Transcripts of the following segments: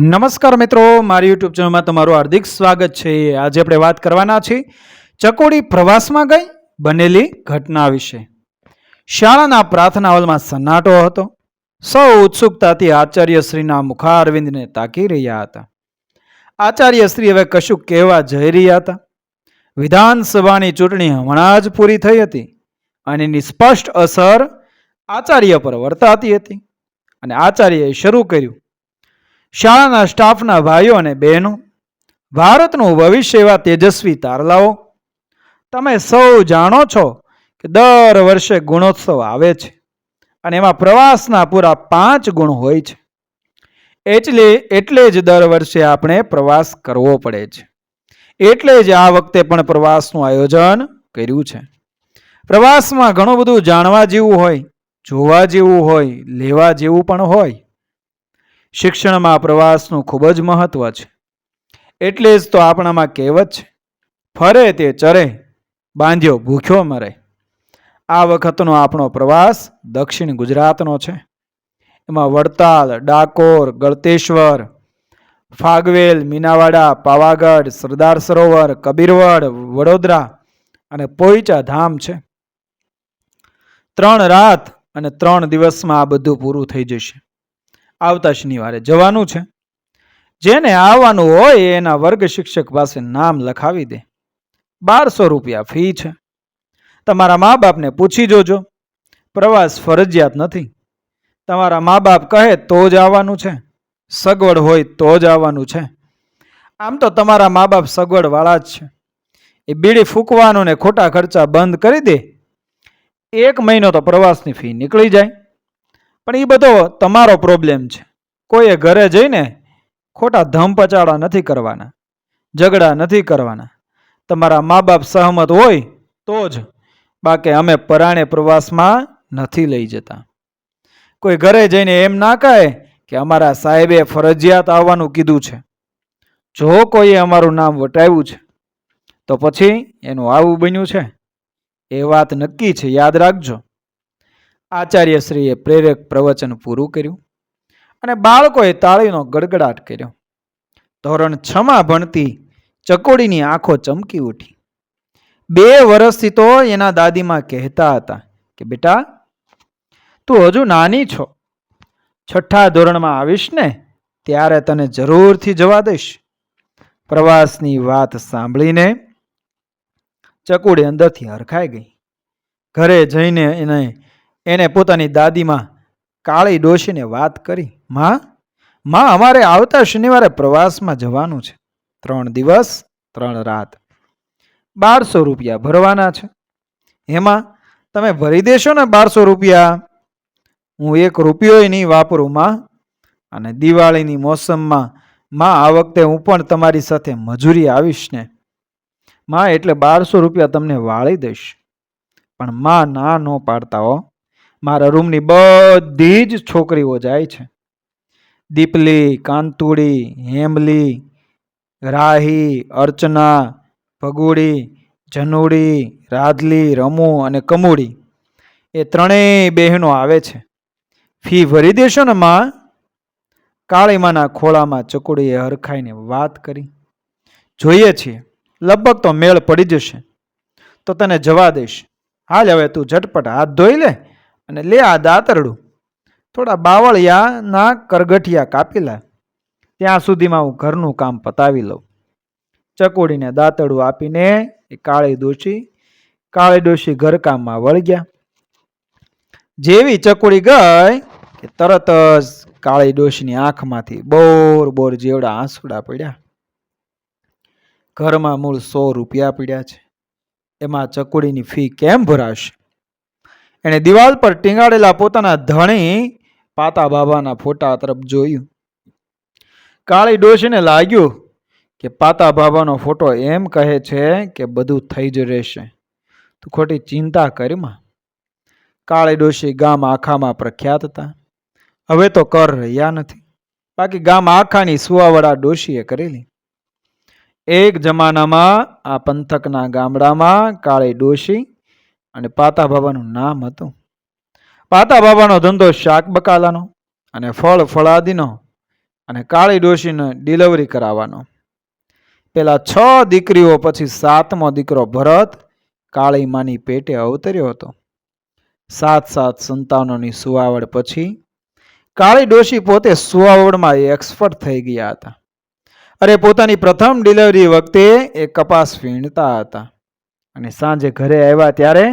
નમસ્કાર મિત્રો, મારી યુટ્યુબ ચેનલમાં તમારું હાર્દિક સ્વાગત છે. આજે આપણે વાત કરવાના છીએ, ચકોડી પ્રવાસમાં ગઈ બનેલી ઘટના વિશે. શાળાના પ્રાર્થના હોલમાં સન્નાટો હતો. સૌ ઉત્સુકતાથી આચાર્યશ્રીના મુખારવિંદને તાકી રહ્યા હતા. આચાર્યશ્રી હવે કશું કહેવા જઈ રહ્યા હતા. વિધાનસભાની ચૂંટણી હમણાં જ પૂરી થઈ હતી અને એની સ્પષ્ટ અસર આચાર્ય પર વર્તાતી હતી. અને આચાર્યએ શરૂ કર્યું શાળાના સ્ટાફના ભાઈઓ અને બહેનો, ભારતનું ભવિષ્ય એવા તેજસ્વી તારલાઓ, તમે સૌ જાણો છો કે દર વર્ષે ગુણોત્સવ આવે છે અને એમાં પ્રવાસના પૂરા પાંચ ગુણ હોય છે. એટલે એટલે જ દર વર્ષે આપણે પ્રવાસ કરવો પડે છે. એટલે જ આ વખતે પણ પ્રવાસનું આયોજન કર્યું છે. પ્રવાસમાં ઘણું બધું જાણવા જેવું હોય, જોવા જેવું હોય, લેવા જેવું પણ હોય. શિક્ષણમાં પ્રવાસનું ખૂબ જ મહત્વ છે. એટલે જ તો આપણામાં કહેવત છે, ફરે તે ચરે, બાંધ્યો ભૂખ્યો મરે. આ વખતનો આપણો પ્રવાસ દક્ષિણ ગુજરાતનો છે. એમાં વડતાલ, ડાકોર, ગળતેશ્વર, ફાગવેલ, મીનાવાડા, પાવાગઢ, સરદાર સરોવર, કબીરવડ, વડોદરા અને પોઈચા ધામ છે. ત્રણ રાત અને ત્રણ દિવસમાં આ બધું પૂરું થઈ જશે. આવતા શનિવારે જવાનું છે. જેને આવવાનું હોય એના વર્ગ શિક્ષક પાસે નામ લખાવી દે. બારસો રૂપિયા ફી છે. તમારા મા બાપને પૂછી જોજો. પ્રવાસ ફરજિયાત નથી. તમારા મા બાપ કહે તો જ આવવાનું છે. સગવડ હોય તો જ આવવાનું છે. આમ તો તમારા મા બાપ સગવડવાળા જ છે. એ બીડી ફૂંકવાનું ને ખોટા ખર્ચા બંધ કરી દે. એક મહિનો તો પ્રવાસની ફી નીકળી જાય. પણ એ બધો તમારો પ્રોબ્લેમ છે. કોઈએ ઘરે જઈને ખોટા ધમ પચાડા નથી કરવાના, ઝઘડા નથી કરવાના. તમારા મા બાપ સહમત હોય તો જ બાકી અમે પરાણે પ્રવાસમાં નથી લઈ જતા. કોઈ ઘરે જઈને એમ ના કહે કે અમારા સાહેબે ફરજિયાત આવવાનું કીધું છે. જો કોઈએ અમારું નામ વટાવ્યું છે, તો પછી એનું આવું બન્યું છે. એ વાત નક્કી છે, યાદ રાખજો. આચાર્યશ્રીએ પ્રેરક પ્રવચન પૂરું કર્યું અને બાળકોએ તાળીનો ગડગડાટ કર્યો. ધોરણ છમાં ભણતી ચકોડીની આંખો ચમકી ઉઠી. બે વર્ષથી તો એના દાદીમાં કહેતા હતા કે, બેટા, તું હજુ નાની છો. છઠ્ઠા ધોરણમાં આવીશ ને ત્યારે તને જરૂરથી જવા દઈશ. પ્રવાસની વાત સાંભળીને ચકુડી અંદરથી હરખાઈ ગઈ. ઘરે જઈને એને એને પોતાની દાદીમાં કાળી ડોશીને વાત કરી, માં માં, અમારે આવતા શનિવારે પ્રવાસમાં જવાનું છે. ત્રણ દિવસ, ત્રણ રાત. બારસો રૂપિયા ભરવાના છે. એમાં તમે ભરી દેશો ને બારસો રૂપિયા. હું એક રૂપિયો નહીં વાપરું, માં. અને દિવાળીની મોસમમાં, માં, આ વખતે હું પણ તમારી સાથે મજૂરી આવીશ ને. માં, એટલે બારસો રૂપિયા તમને વાળી દઈશ. પણ માં, ના ન પાડતા હો. મારા રૂમની બધી જ છોકરીઓ જાય છે. દીપલી, કાંતુડી, હેમલી, રાહી, અર્ચના, ભગુડી, જનુડી, રાધલી, રમુ અને કમુડી. એ ત્રણેય બહેનો આવે છે. ફી ભરી દેશો ને માં? કાળીમાના ખોળામાં ચકુડીએ હરખાઈને વાત કરી. જોઈએ છીએ. લગભગ તો મેળ પડી જશે. તો તને જવા દઈશ. હાલ હવે તું ઝટપટ હાથ ધોઈ લે. અને લે આ દાતરડું. થોડા બાવળિયાના કરગઠિયા કાપી લે. ત્યાં સુધીમાં હું ઘરનું કામ પતાવી લઉં. ચકોડીને દાંતડું આપીને એ કાળી ડોશી કાળી ડોશી ઘરકામમાં વળગ્યા. જેવી ચકોડી ગઈ કે તરત જ કાળી ડોશીની આંખમાંથી બોર બોર જેવડા આંસુડા પડ્યા. ઘરમાં મૂળ સો રૂપિયા પડ્યા છે. એમાં ચકોડીની ફી કેમ ભરાશે? એણે દિવાલ પર ટીંગાડેલા પોતાના ધણી પાતા બાબાના ફોટા તરફ જોયું. કાળી ડોશીને લાગ્યું કે પાતા બાબાનો ફોટો એમ કહે છે કે બધું થઈ જ રહેશે. તું ખોટી ચિંતા કરીમાં કાળી ડોશી ગામ આખામાં પ્રખ્યાત હતા. હવે તો કર રહ્યા નથી. બાકી ગામ આખાની સુવાવડા ડોશીએ કરેલી. એક જમાનામાં આ પંથકના ગામડામાં કાળી ડોશી અને પાતા બાબાનું નામ હતું. પાતા બાબાનો ધંધો શાક બકાલાનો અને ફળ ફળાદીનો અને કાળી ડોશીને ડિલિવરી કરાવવાનો. પેલા છ દીકરીઓ પછી સાતમો દીકરો ભરત કાળી માની પેટે અવતર્યો હતો. સાત સાત સંતાનોની સુવાવડ પછી કાળી ડોશી પોતે સુવાવડમાં એક્સપર્ટ થઈ ગયા હતા. અરે પોતાની પ્રથમ ડિલિવરી વખતે એ કપાસ વીણતા હતા. અને સાંજે ઘરે આવ્યા ત્યારે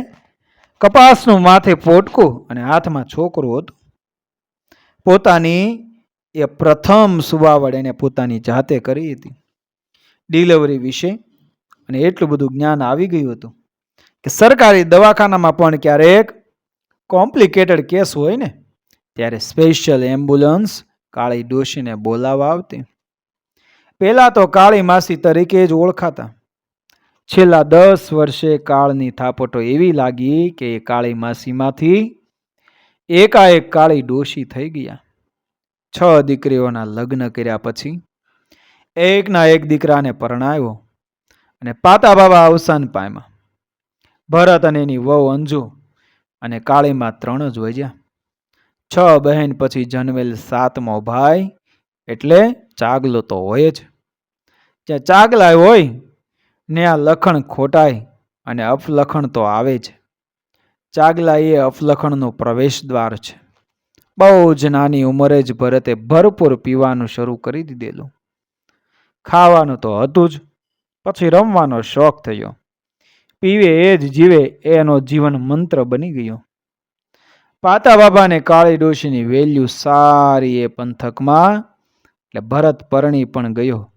કપાસનું માથે પોટકું અને હાથમાં છોકરું હતું. પોતાની એ પ્રથમ સુવાવડ એને પોતાની જાતે કરી હતી. ડિલિવરી વિશે અને એટલું બધું જ્ઞાન આવી ગયું હતું કે સરકારી દવાખાનામાં પણ ક્યારેક કોમ્પ્લિકેટેડ કેસ હોય ને, ત્યારે સ્પેશિયલ એમ્બ્યુલન્સ કાળી ડોશીને બોલાવવા આવતી. પહેલાં તો કાળી માસી તરીકે જ ઓળખાતા. છેલ્લા દસ વર્ષે કાળની થાપટો એવી લાગી કે એ કાળી માસીમાંથી એકાએક કાળી ડોશી થઈ ગયા. છ દીકરીઓના લગ્ન કર્યા પછી એકના એક દીકરાને પરણાવ્યો અને પાતા બાબા અવસાન પામ્યા. ભરત અને એની વહુ અંજુ અને કાળીમાં ત્રણ જ વજ્યા. છ બહેન પછી જન્મેલ સાતમો ભાઈ એટલે ચાગલો તો હોય જ. જ્યાં ચાગલા હોય ને આ લખણ ખોટાય અને અફલખણ તો આવે જ. ચાગલા એ અપલખણનો પ્રવેશ દ્વાર છે. બહુ જ નાની ઉંમરે જ ભરતે ભરપૂર પીવાનું શરૂ કરી દીધેલું. ખાવાનું તો હતું જ, પછી રમવાનો શોખ થયો. પીવે એ જ જીવે, એનો જીવન મંત્ર બની ગયો. પાતા બાબાને કાળી ડોશીની વેલ્યુ સારી એ પંથકમાં, એટલે ભરત પરણી પણ ગયો.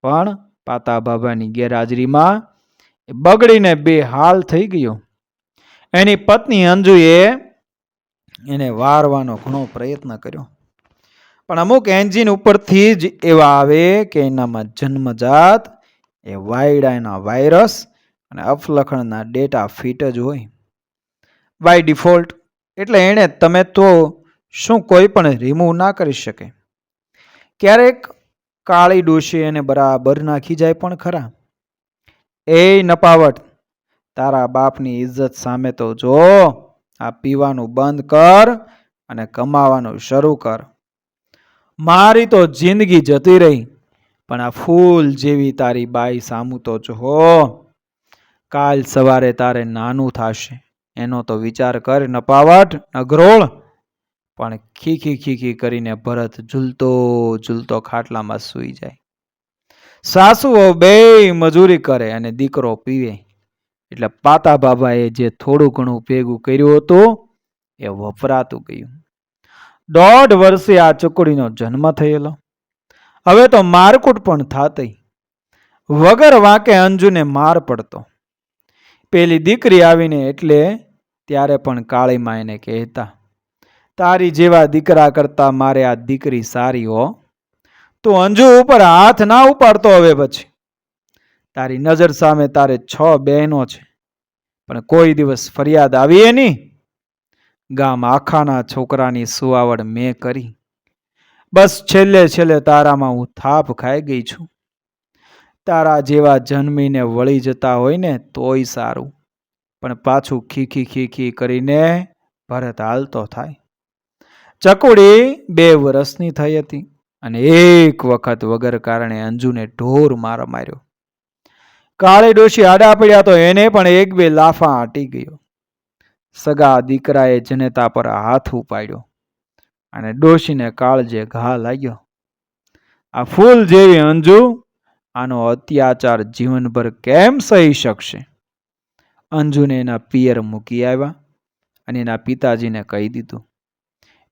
પણ પાતા બાબાની ગેરહાજરીમાં બગડીને બે હાલ થઈ ગયો. એની પત્ની અંજુએ એને વારવાનો ઘણો પ્રયત્ન કર્યો. પણ અમુક એન્જિન ઉપરથી જ એવા આવે કે એનામાં જન્મજાત એ વાયડાના વાયરસ અને અફલખણના ડેટા ફિટ જ હોય. બાય ડિફોલ્ટ એટલે એણે તમે તો શું કોઈ પણ રિમૂવ ના કરી શકે. ક્યારેક કાળી ડોશી એને બરાબર નાખી જાય પણ ખરા. એ નપાવટ, તારા બાપની ઇજ્જત સામે તો જો, આ પીવાનું બંધ કર અને કમાવાનું શરૂ કર. મારી તો જિંદગી જતી રહી, પણ આ ફૂલ જેવી તારી બાઈ સામું તો જો કાલ સવારે તારે નાનું થશે, એનો તો વિચાર કર નપાવટ, નગરોળ. પણ ખીખી ખીખી કરીને ભરત ઝૂલતો ઝૂલતો ખાટલામાં સૂઈ જાય. સાસુઓ બે મજૂરી કરે અને દીકરો પીવે. એટલે પાતા બાબાએ જે થોડું ઘણું ભેગું કર્યું હતું, એ વપરાતું ગયું. દોઢ વર્ષે આ ચકુડીનો જન્મ થયેલો. હવે તો મારકૂટ પણ થાતી વગર વાંકે અંજુને માર પડતો. પેલી દીકરી આવીને એટલે ત્યારે પણ કાળીમાં એને કહેતા તારી જેવા દીકરા કરતા મારે આ દીકરી સારી હો. તું અંજુ ઉપર હાથ ના ઉપાડતો હવે પછી. તારી નજર સામે તારે છ બહેનો છે. પણ કોઈ દિવસ ફરિયાદ આવી એની ગામ આખાના છોકરાની સુવાવડ મેં કરી. બસ છેલ્લે છેલ્લે તારામાં હું થાપ ખાઈ ગઈ છું. તારા જેવા જન્મીને વળી જતા હોય ને તોય સારું. પણ પાછું ખીખી ખીખી કરીને ભરત હાલતો થાય. ચકુડી બે વર્ષની થઈ હતી અને એક વખત વગર કારણે અંજુને ઢોર માર માર્યો. કાળી ડોશી આડા પડ્યા તો એને પણ એક બે લાફા આટી ગયો. સગા દીકરાએ જનેતા પર હાથ ઉપાડ્યો અને ડોશીને કાળજે ઘા લાગ્યો. આ ફૂલ જેવી અંજુ આનો અત્યાચાર જીવનભર કેમ સહી શકશે? અંજુને એના પિયર મૂકી આવ્યા અને એના પિતાજીને કહી દીધું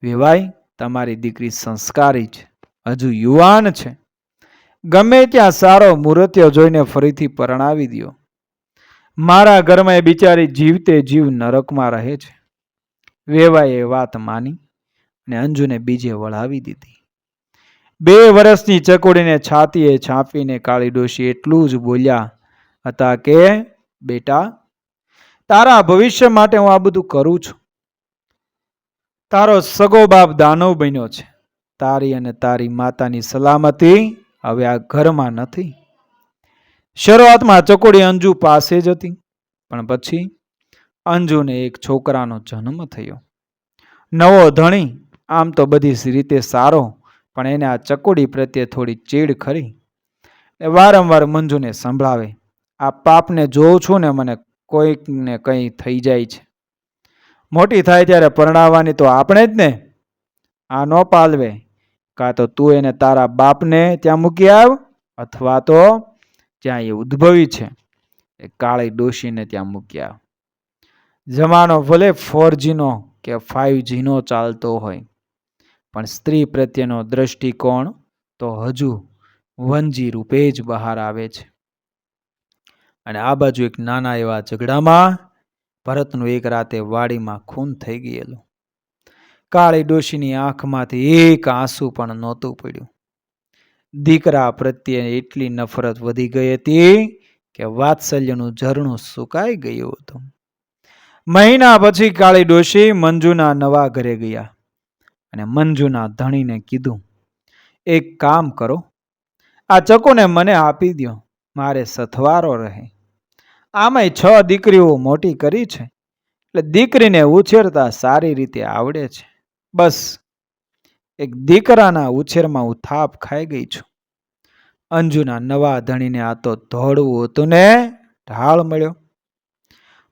વિવાય, તમારી દીકરી સંસ્કારી છે. હજુ યુવાન છે. ગમે ત્યાં સારો મૂર્ત્યો જોઈને ફરીથી પરણાવી દ્યો. મારા ઘરમાં એ બિચારી જીવતે જીવ નરકમાં રહે છે. વેવાએ વાત માની અને અંજુને બીજે વળાવી દીધી. બે વર્ષની ચકોડીને છાતીએ છાપીને કાળી ડોશી એટલું જ બોલ્યા, હતા કે, બેટા? તારા ભવિષ્ય માટે હું આ બધું કરું છું. તારો સગો બાપ દાનવ બન્યો છે. તારી અને તારી માતાની સલામતી હવે આ ઘરમાં નથી. શરૂઆતમાં ચકોડી અંજુ પાસે જ હતી, પણ પછી અંજુને એક છોકરાનો જન્મ થયો. નવો ધણી, આમ તો બધી રીતે સારો, પણ એને આ ચકોડી પ્રત્યે થોડી ચીડ ખરી. એ વારંવાર મંજુને સંભળાવે, આ પાપને જોઉં છું ને મને કોઈક ને કંઈ થઈ જાય છે. મોટી થાય ત્યારે પરણાવવાની તો આપણે જ ને. આ ન પાલવે. કાં તો તું એને તારા બાપને ત્યાં મૂકી આવ, અથવા તો જ્યાં એ ઉદ્ભવી છે, એ કાળી ડોશીને ત્યાં મૂકી આવ. જમાનો ભલે ફોર જીનો કે ફાઇવ જીનો ચાલતો હોય, પણ સ્ત્રી પ્રત્યેનો દ્રષ્ટિકોણ તો હજુ વનજી રૂપે જ બહાર આવે છે. અને આ બાજુ એક નાના એવા ઝઘડામાં ભરતનું એક રાતે વાડીમાં ખૂન થઈ ગયેલું. કાળી ડોશીની આંખમાંથી એક આંસુ પણ નહોતું પડ્યું. દીકરા પ્રત્યે એટલી નફરત વધી ગઈ હતી કે વાત્સલ્યનું ઝરણું સુકાઈ ગયું હતું. મહિના પછી કાળી ડોશી મંજુના નવા ઘરે ગયા અને મંજુના ધણીને કીધું, એક કામ કરો, આ ચકોને મને આપી દ્યો, મારે સથવારો રહે. આમાંય છ દીકરીઓ મોટી કરી છે. એટલે દીકરીને ઉછેરતા સારી રીતે આવડે છે. બસ, એક દીકરાના ઉછેરમાં હું થાપ ખાઈ ગઈ છું. અંજુના નવા ધણીને આ તો ધોળવું હતું ને, ઢાળ મળ્યો.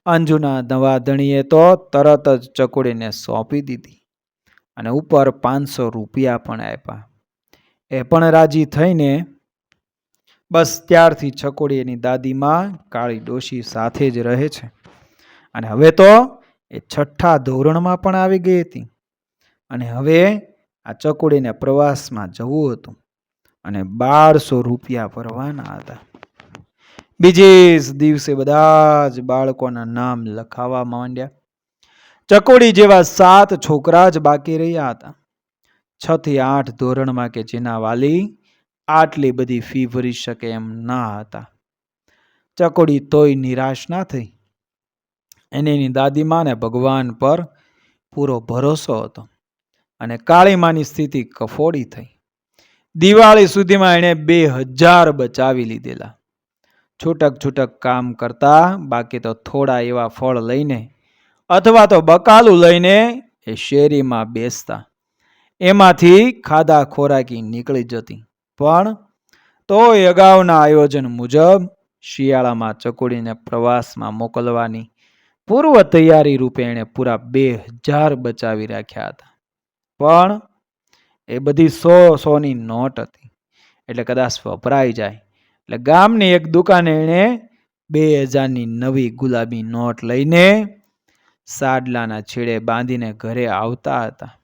અંજુના નવા ધણીએ તો તરત જ ચકોડીને સોંપી દીધી અને ઉપર પાંચસો રૂપિયા પણ આપ્યા. એ પણ રાજી થઈને બસ ત્યારથી છકોડી એની દાદીમાં કાળી ડોશી સાથે જ રહે છે. અને હવે તો એ છઠ્ઠા ધોરણમાં પણ આવી ગઈ હતી. અને હવે આ ચકોડીને પ્રવાસમાં જવું હતું. અને બારસો રૂપિયા ભરવાના હતા. બીજે જ દિવસે બધા જ બાળકોના નામ લખાવા માંડ્યા. ચકોડી જેવા સાત છોકરા જ બાકી રહ્યા હતા. છ થી આઠ ધોરણમાં કે જેના વાલી આટલી બધી ફી ભરી શકે એમ ના હતા. ચકોડી તોય નિરાશ ના થઈ. એને એની દાદીમાં ને ભગવાન પર પૂરો ભરોસો હતો અને કાળીમાની સ્થિતિ કફોડી થઈ. દિવાળી સુધીમાં એણે બે હજાર બચાવી લીધેલા. છૂટક છૂટક કામ કરતા, બાકી તો થોડા એવા ફળ લઈને અથવા તો બકાલું લઈને એ શેરીમાં બેસતા. એમાંથી ખાધા ખોરાકી નીકળી જતી. પણ તોય અગાઉના આયોજન મુજબ શિયાળામાં ચકુડીને પ્રવાસમાં મોકલવાની પૂર્વ તૈયારી રૂપે એણે પૂરા બે હજાર બચાવી રાખ્યા હતા. પણ એ બધી સો સોની નોટ હતી. એટલે કદાચ વપરાઈ જાય. એટલે ગામની એક દુકાને એણે બે હજારની નવી ગુલાબી નોટ લઈને સાડલાના છેડે બાંધીને ઘરે આવતા હતા.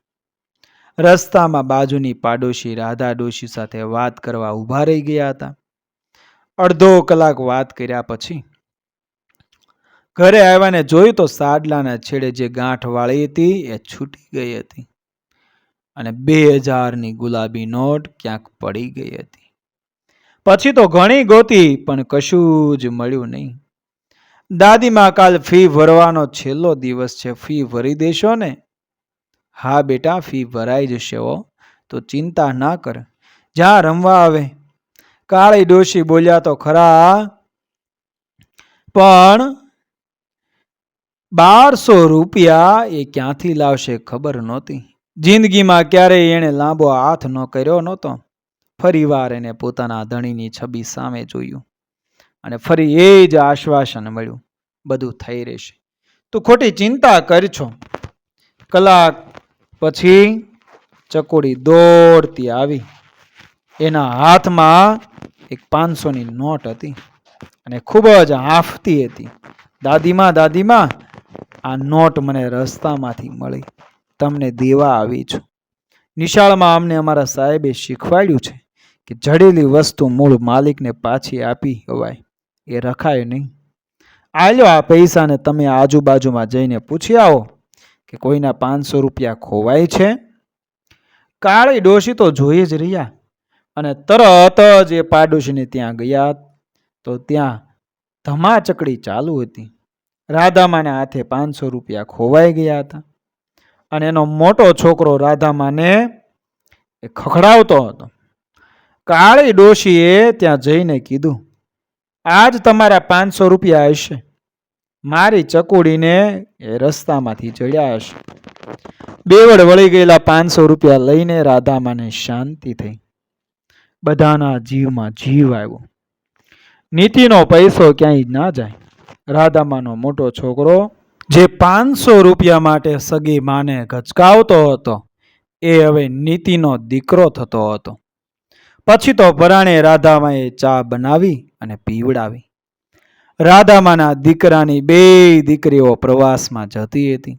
રસ્તામાં બાજુની પાડોશી રાધા ડોશી સાથે વાત કરવા ઊભા રહી ગયા હતા. અડધો કલાક વાત કર્યા પછી ઘરે આવ્યાને જોયું તો સાડલાના છેડે જે ગાંઠ વાળી હતી એ છૂટી ગઈ હતી અને બે હજારની ગુલાબી નોટ ક્યાંક પડી ગઈ હતી. પછી તો ઘણી ગોતી પણ કશું જ મળ્યું નહીં. દાદીમાં કાલ ફી ભરવાનો છેલ્લો દિવસ છે, ફી ભરી દેશો ને. હા બેટા, ફી ભરાઈ જશે હો. તો ચિંતા ના કર. જ્યાં રમવા આવે. કાળી ડોશી બોલ્યા તો ખરા. પણ બારસો રૂપિયા એ ક્યાંથી લાવશે ખબર નહોતી. જિંદગીમાં ક્યારેય એણે લાંબો હાથ ન કર્યો નહોતો. ફરીવાર એને પોતાના ધણીની છબી સામે જોયું અને ફરી એ જ આશ્વાસન મળ્યું. બધું થઈ રહેશે. તું ખોટી ચિંતા કરશો કલાક પછી ચકોડી દોડતી આવી. એના હાથમાં એક પાંચસોની નોટ હતી અને ખૂબ જ હાંફતી હતી. દાદીમાં દાદીમાં, આ નોટ મને રસ્તામાંથી મળી. તમને દેવા આવી છું. નિશાળમાં અમને અમારા સાહેબે શીખવાડ્યું છે કે જડેલી વસ્તુ મૂળ માલિકને પાછી આપી હોવાય એ રખાય નહીં. આલ્યો આ પૈસાને તમે આજુબાજુમાં જઈને પૂછી આવો. કે કોઈના પાંચસો રૂપિયા ખોવાય છે? કાળી ડોશી તો જોઈ જ રહ્યા અને તરત જ એ પાડોશીને ત્યાં ગયા તો ત્યાં ધમાચકડી ચાલુ હતી. રાધામાના હાથે પાંચસો રૂપિયા ખોવાઈ ગયા હતા અને એનો મોટો છોકરો રાધામાને એ ખખડાવતો હતો. કાળી ડોશીએ ત્યાં જઈને કીધું, આજ તમારા પાંચસો રૂપિયા હશે. મારી ચકુડીને એ રસ્તામાંથી ચડ્યા હશે. બેવડ વળી ગયેલા પાંચસો રૂપિયા લઈને રાધામાને શાંતિ થઈ. બધાના જીવમાં જીવ આવ્યો. નીતિનો પૈસો ક્યાંય ના જાય. રાધામાનો મોટો છોકરો, જે પાંચસો રૂપિયા માટે સગી માને ગચકાવતો હતો, એ હવે નીતિનો દીકરો થતો હતો. પછી તો પરાણે રાધામાએ ચા બનાવી અને પીવડાવી. રાધામાના દીકરાની બે દીકરીઓ પ્રવાસમાં જતી હતી.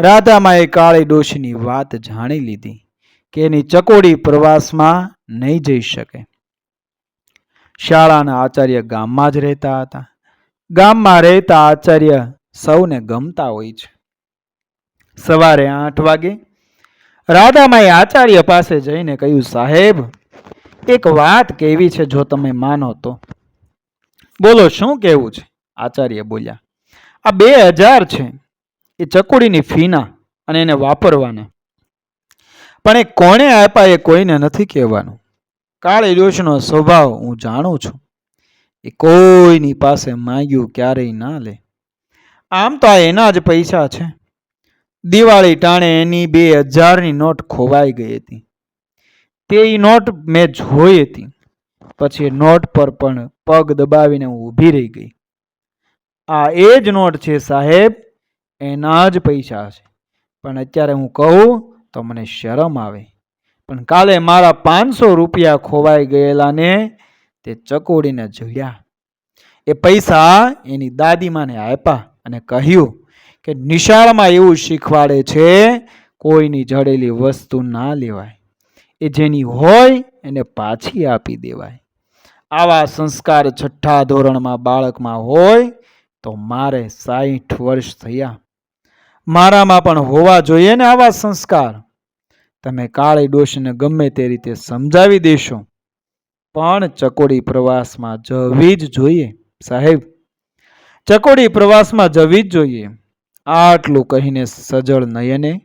રાધામાએ કાળી ડોશીની વાત જાણી લીધી કે એની ચકોડી પ્રવાસમાં નહીં જઈ શકે. શાળાના આચાર્ય ગામમાં જ રહેતા હતા. ગામમાં રહેતા આચાર્ય સૌને ગમતા હોય છે. સવારે આઠ વાગે રાધામાએ આચાર્ય પાસે જઈને કહ્યું, સાહેબ, એક વાત કેવી છે જો તમે માનો તો. બોલો, શું કેવું છે? આચાર્ય બોલ્યા, આ બે હજાર છે, એ ચકુડીની ફીના અને એને વાપરવાના. પણ એ કોણે આપ્યા એ કોઈને નથી કહેવાનું. કાળી ડોશનો સ્વભાવ હું જાણું છું. એ કોઈની પાસે માંગ્યું ક્યારેય ના લે. આમ તો આ એના જ પૈસા છે. દિવાળી ટાણે એની બે હજારની નોટ ખોવાઈ ગઈ હતી. તે નોટ મેં જોઈ હતી. પછી નોટ પર પણ પગ દબાવીને હું ઊભી રહી ગઈ. આ એ જ નોટ છે સાહેબ, એના જ પૈસા છે. પણ અત્યારે હું કહું તો મને શરમ આવે. પણ કાલે મારા પાંચસો રૂપિયા ખોવાઈ ગયેલાને તે ચકોડીને જોયા. એ પૈસા એની દાદીમાને આપ્યા અને કહ્યું કે નિશાળમાં એવું શીખવાડે છે, કોઈની જડેલી વસ્તુ ના લેવાય. એ જેની હોય એને પાછી આપી દેવાય. આવા સંસ્કાર છઠ્ઠા ધોરણમાં બાળકમાં હોય તો મારે સાહીઠ વર્ષ થયા. મારામાં પણ હોવા જોઈએ ને આવા સંસ્કાર. તમે કાળી ડોશીને ગમે તે રીતે સમજાવી દેશો. પણ ચકોડી પ્રવાસમાં જવી જ જોઈએ, સાહેબ. ચકોડી પ્રવાસમાં જવી જ જોઈએ. આટલું કહીને સજળ નયને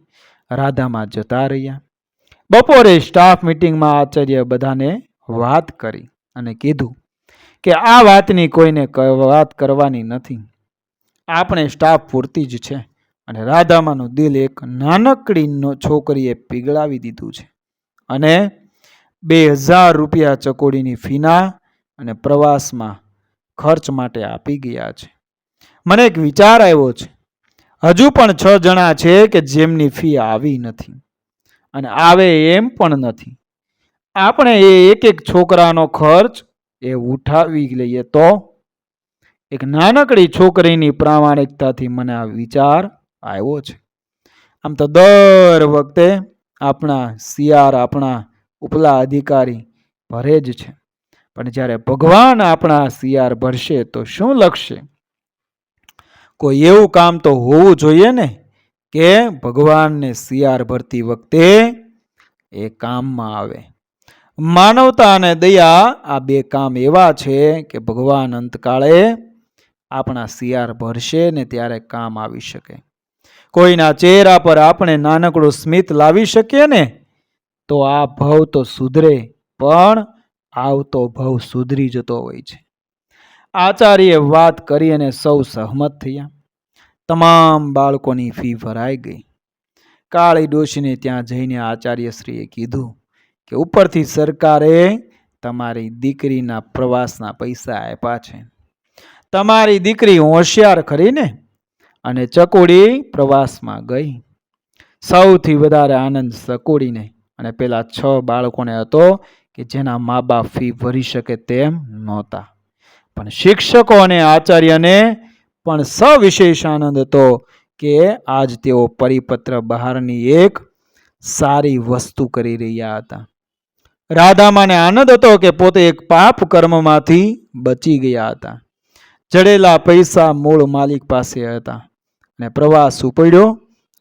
રાધામાં જતા રહ્યા. બપોરે સ્ટાફ મિટિંગમાં આચાર્ય બધાને વાત કરી. અને કીધું કે આ વાતની કોઈને વાત કરવાની નથી. આપણે સ્ટાફ પૂરતી જ છે અને રાધામાનું દિલ એક નાનકડીનો છોકરીએ પીગળાવી દીધું છે. અને બે હજાર રૂપિયા ચકોડીની ફીના અને પ્રવાસમાં ખર્ચ માટે આપી ગયા છે. મને એક વિચાર આવ્યો છે. હજુ પણ છ જણા છે કે જેમની ફી આવી નથી અને આવે એમ પણ નથી. આપણે એ એક એક છોકરાનો ખર્ચ એ ઉઠાવી લઈએ તો? એક નાનકડી છોકરીની પ્રામાણિકતાથી મને આ વિચાર આવ્યો છે. આમ તો દર વખતે આપણા સીઆર આપણા ઉપલા અધિકારી ભરે જ છે. પણ જ્યારે ભગવાન આપણા સીઆર ભરશે તો શું લખશે? કોઈ એવું કામ તો હોવું જોઈએ ને કે ભગવાનને સીઆર ભરતી વખતે એ કામમાં આવે. માનવતા અને દયા આ બે કામ એવા છે કે ભગવાન અંતકાળે આપણા શિયાર ભરશે ને ત્યારે કામ આવી શકે. કોઈના ચહેરા પર આપણે નાનકડું સ્મિત લાવી શકીએ ને, તો આ ભવ તો સુધરે, પણ આવતો ભવ સુધરી જતો હોય છે. આચાર્યે વાત કરી અને સૌ સહમત થયા. તમામ બાળકોની ફી ભરાઈ ગઈ. કાળી ડોશીને ત્યાં જઈને આચાર્યશ્રીએ કીધું કે ઉપરથી સરકારે તમારી દીકરીના પ્રવાસના પૈસા આપ્યા છે. તમારી દીકરી હોશિયાર ખરી ને અને ચકોડી પ્રવાસમાં ગઈ. સૌથી વધારે આનંદ ચકોડીને અને પેલા છ બાળકોને હતો કે જેના મા બાપ ફી ભરી શકે તેમ નહોતા. પણ શિક્ષકો અને આચાર્યને પણ સવિશેષ આનંદ હતો કે આજ તેઓ પરિપત્ર બહારની એક સારી વસ્તુ કરી રહ્યા હતા. રાધામાને આનંદ હતો કે પોતે એક પાપ કર્મમાંથી બચી ગયા હતા. જડેલા પૈસા મૂળ માલિક પાસે હતા અને પ્રવાસ ઉપડ્યો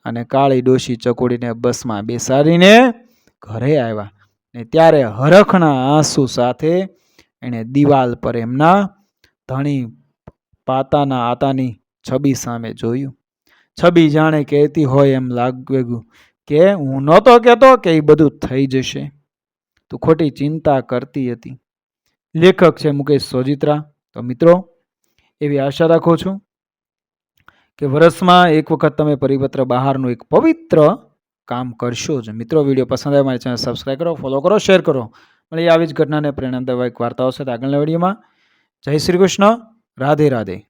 અને કાળી ડોશી ચકોડીને બસમાં બેસાડીને ઘરે આવ્યા ને ત્યારે હરખના આંસુ સાથે એણે દિવાલ પર એમના ધણી પાતાના આતાની છબી સામે જોયું. છબી જાણે કહેતી હોય એમ લાગ્યું કે હું નહોતો કહેતો કે એ બધું થઈ જશે. તું ખોટી ચિંતા કરતી હતી. લેખક છે મુકેશ સોજિત્રા. તો મિત્રો, એવી આશા રાખું છું કે વર્ષમાં એક વખત તમે પરિપત્ર બહારનું એક પવિત્ર કામ કરશો જ. મિત્રો, વીડિયો પસંદ આવે મારી ચેનલ સબસ્ક્રાઈબ કરો ફોલો કરો શેર કરો. મળી આવી જ ઘટનાને પ્રેરણાદાયક વાર્તાઓ સાથે આગળના વિડીયોમાં. જય શ્રી કૃષ્ણ. રાધે રાધે.